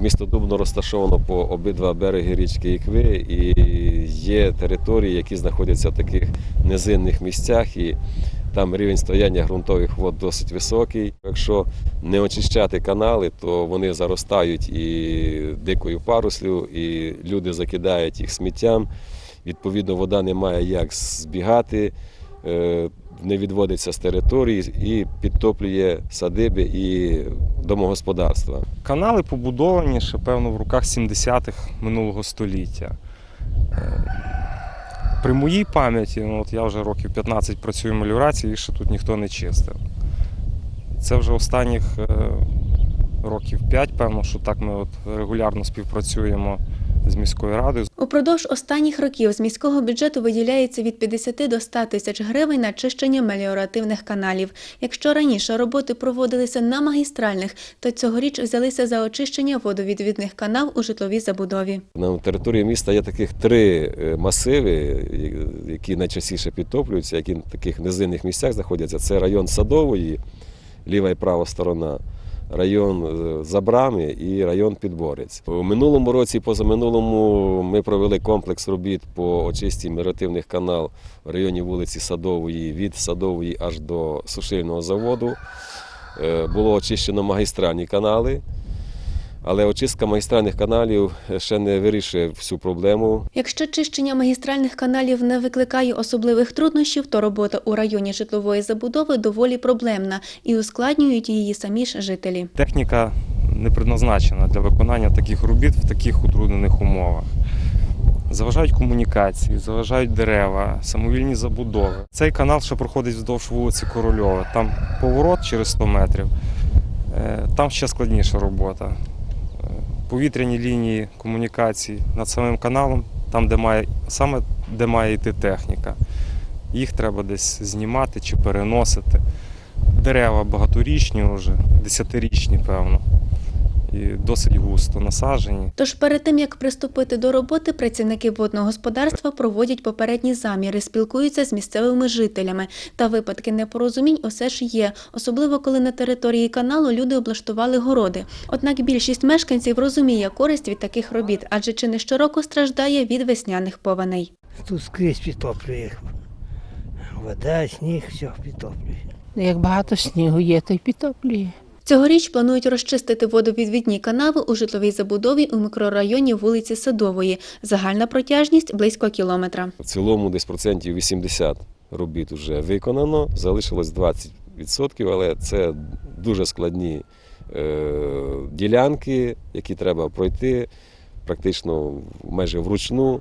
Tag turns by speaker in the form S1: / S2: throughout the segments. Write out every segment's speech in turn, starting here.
S1: Місто Дубно розташовано по обидва береги річки Ікви і є території, які знаходяться в таких низинних місцях. І там рівень стояння ґрунтових вод досить високий. Якщо не очищати канали, то вони заростають і дикою паруслю, і люди закидають їх сміттям. Відповідно, вода не має як збігати, не відводиться з території і підтоплює садиби і домогосподарства.
S2: Канали побудовані ще, певно, в руках 70-х минулого століття. Е, При моїй пам'яті, ну, от я вже років 15 працюю в меліорації, їх ще тут ніхто не чистив. Це вже останніх е, років 5, певно, що так ми от регулярно співпрацюємо з міською радою.
S3: Упродовж останніх років з міського бюджету виділяється від 50 до 100 тисяч гривень на чищення меліоративних каналів. Якщо раніше роботи проводилися на магістральних, то цьогоріч взялися за очищення водовідвідних канав у житловій забудові.
S1: На території міста є таких три е, масиви, які найчастіше підтоплюються, які в таких низинних місцях знаходяться. Це район Садової, ліва і права сторона, район е, Забрами і район Підборець. У минулому році, позаминулому, ми провели комплекс робіт по очисті меліоративних канал в районі вулиці Садової від Садової аж до сушильного заводу. Е, Було очищено магістральні канали. Але очистка магістральних каналів ще не вирішує всю проблему.
S3: Якщо чищення магістральних каналів не викликає особливих труднощів, то робота у районі житлової забудови доволі проблемна і ускладнюють її самі ж жителі.
S2: Техніка не предназначена для виконання таких робіт в таких утруднених умовах. Заважають комунікації, заважають дерева, самовільні забудови. Цей канал ще проходить вздовж вулиці Корольова. Там поворот через 100 метрів. Е, Там ще складніша робота. Повітряні лінії комунікацій над самим каналом, там, де має, саме де має йти техніка. Їх треба десь знімати чи переносити. Дерева багаторічні вже, десятирічні, певно. І досить густо насаджені.
S3: Тож перед тим як приступити до роботи, працівники водного господарства проводять попередні заміри, спілкуються з місцевими жителями. Та випадки непорозумінь усе ж є, особливо коли на території каналу люди облаштували городи. Однак більшість мешканців розуміє користь від таких робіт, адже чи не щороку страждає від весняних повеней.
S4: Тут скрізь підтоплює. Вода, сніг, все підтоплює.
S5: Як багато снігу є, то й підтоплює.
S3: Цьогоріч планують розчистити водовідвідні канави у житловій забудові у мікрорайоні вулиці Садової. Загальна протяжність близько кілометра.
S1: В цілому десь процентів 80 робіт вже виконано, залишилось 20%, але це дуже складні е, ділянки, які треба пройти практично майже вручну.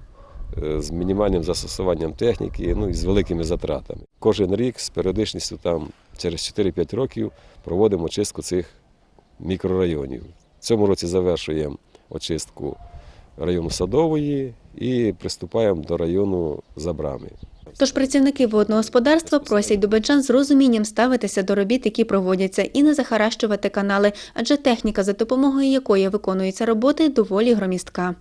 S1: е, З мінімальним застосуванням техніки, ну і з великими затратами. Кожен рік з періодичністю там через 4-5 років проводимо чистку цих мікрорайонів. В цьому році завершуємо очистку району Садової і приступаємо до району Забрами.
S3: Тож працівники водного господарства просять дубенчан з розумінням ставитися до робіт, які проводяться, і не захаращувати канали, адже техніка, за допомогою якої виконуються роботи, доволі громістка.